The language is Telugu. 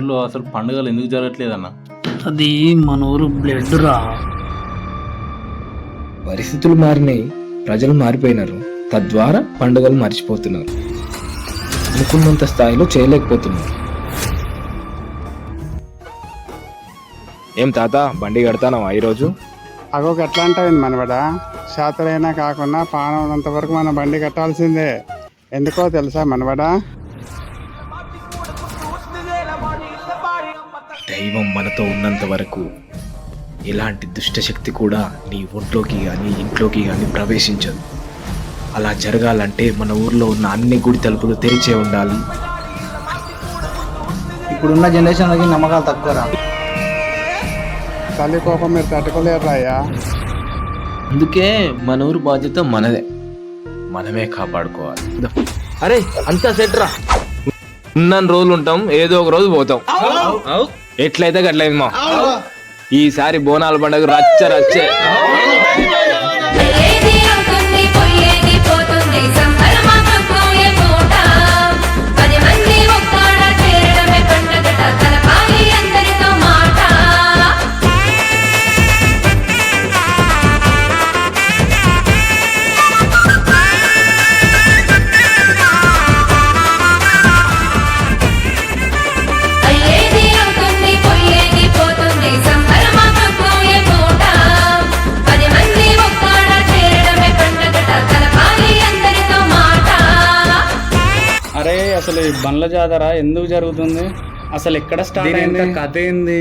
ఊర్లో అసలు పండుగలు ఎందుకు జరగట్లేదన్న అది మన ఊరు బ్లడ్ రా. పరిస్థితులు మారినాయి ప్రజలు మారిపోయినారు. తద్వారా పండుగలు మర్చిపోతున్నారు. అనుకున్నంత స్థాయిలో చేయలేకపోతున్నారు. ఏం తాత బండి కడతానా ఈరోజు? అగోకి ఎట్లా అంటావు మనవడా? శాతలైనా కాకుండా పానం ఉన్నంత వరకు మన బండి కట్టాల్సిందే. ఎందుకో తెలుసా మనవడా? దైవం మనతో ఉన్నంత వరకు ఎలాంటి దుష్టశక్తి కూడా నీ ఒంట్లోకి కానీ ఇంట్లోకి కానీ ప్రవేశించదు. అలా జరగాలంటే మన ఊర్లో ఉన్న అన్ని గుడి తలుపులు తెరిచే ఉండాలి. ఇప్పుడున్న జనరేషన్లకి నమ్మకాలు తక్కువరా తల్లి కోపం మీరు తట్టుకోలేరు అయ్యా అందుకే మన ఊరు బాధ్యత మనదే. మనమే కాపాడుకోవాలి. అరే అంతా సెట్ రా. ఉన్న రోజులు ఉంటాం ఏదో ఒక రోజు పోతాం. ఎట్లయితే గట్లయింది మా? ఈసారి బోనాల పండుగ రచ్చ రచ్చే. అరే అసలు ఈ బండ్ల జాతర ఎందుకు జరుగుతుంది? అసలు ఎక్కడ స్టార్ట్ అయింది? కథ ఏంది?